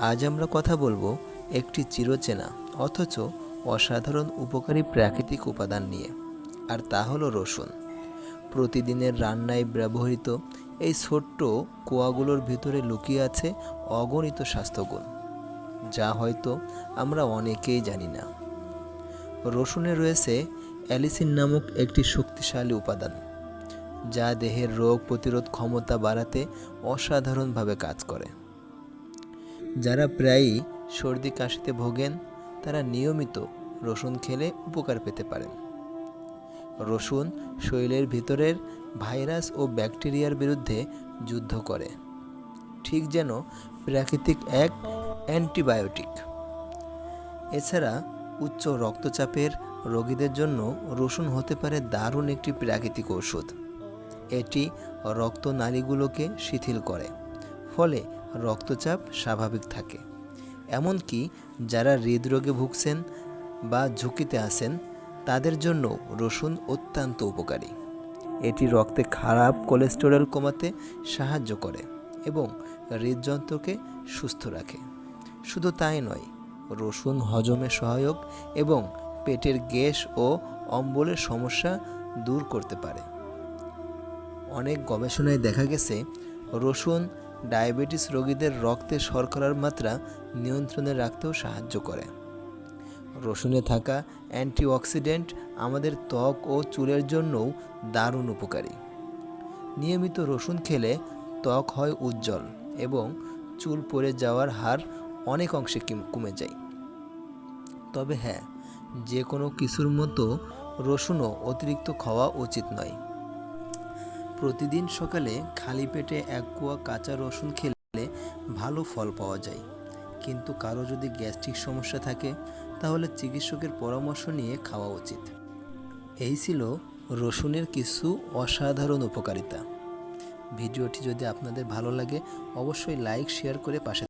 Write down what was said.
আজ আমরা কথা বলব একটি চিরচেনা, অথচ অসাধারণ উপকারী প্রাকৃতিক উপাদান নিয়ে, আর তা হলো রসুন। প্রতিদিনের রান্নায় ব্যবহৃত এই ছোট্ট কোয়াগুলোর ভিতরে লুকিয়ে আছে অগণিত স্বাস্থ্যগুণ, যা হয়তো আমরা অনেকেই জানি না। রসুনে রয়েছে অ্যালিসিন নামক একটি শক্তিশালী উপাদান, যা দেহের রোগ প্রতিরোধ ক্ষমতা বাড়াতে অসাধারণভাবে কাজ করে। যারা প্রায়ই সর্দি কাশিতে ভোগেন, তারা নিয়মিত রসুন খেলে উপকার পেতে পারেন। রসুন শরীরের ভিতরের ভাইরাস ও ব্যাকটেরিয়ার বিরুদ্ধে যুদ্ধ করে। ঠিক যেন প্রাকৃতিক এক অ্যান্টিবায়োটিক। এছাড়া উচ্চ রক্তচাপের রোগীদের জন্য রসুন হতে পারে দারুণ একটি প্রাকৃতিক ঔষধ। এটি রক্তনালীগুলোকে শিথিল করে। ফলে রক্তচাপ স্বাভাবিক থাকে। এমনকি যারা হৃদরোগে ভুগছেন বা ঝুঁকিতে আছেন, তাদের জন্য রসুন অত্যন্ত উপকারী। এটি রক্তে খারাপ কোলেস্টেরল কমাতে সাহায্য করে এবং হৃদযন্ত্রকে সুস্থ রাখে। শুধু তাই নয়, রসুন হজমে সহায়ক এবং পেটের গ্যাস ও অম্বলের সমস্যা দূর করতে পারে। অনেক গবেষণায় দেখা গেছে, রসুন ডায়াবেটিস রোগীদের রক্তে শর্করার মাত্রা নিয়ন্ত্রণে রাখতেও সাহায্য করে। রসুনে থাকা অ্যান্টিঅক্সিডেন্ট আমাদের ত্বক ও চুলের জন্যও দারুণ উপকারী। নিয়মিত রসুন খেলে ত্বক হয় উজ্জ্বল এবং চুল পড়ে যাওয়ার হার অনেক অংশে কমে যায়। তবে হ্যাঁ যে কোনো কিছুর মতো রসুনও অতিরিক্ত খাওয়া উচিত নয়। প্রতিদিন সকালে খালি পেটে এক কুয়া কাঁচা রসুন খেলে ভালো ফল পাওয়া যায়। কিন্তু কারও যদি গ্যাস্ট্রিক সমস্যা থাকে, তাহলে চিকিৎসকের পরামর্শ নিয়ে খাওয়া উচিত। এই ছিল রসুনের কিছু অসাধারণ উপকারিতা। ভিডিওটি যদি আপনাদের ভালো লাগে, অবশ্যই লাইক, শেয়ার করে পাশে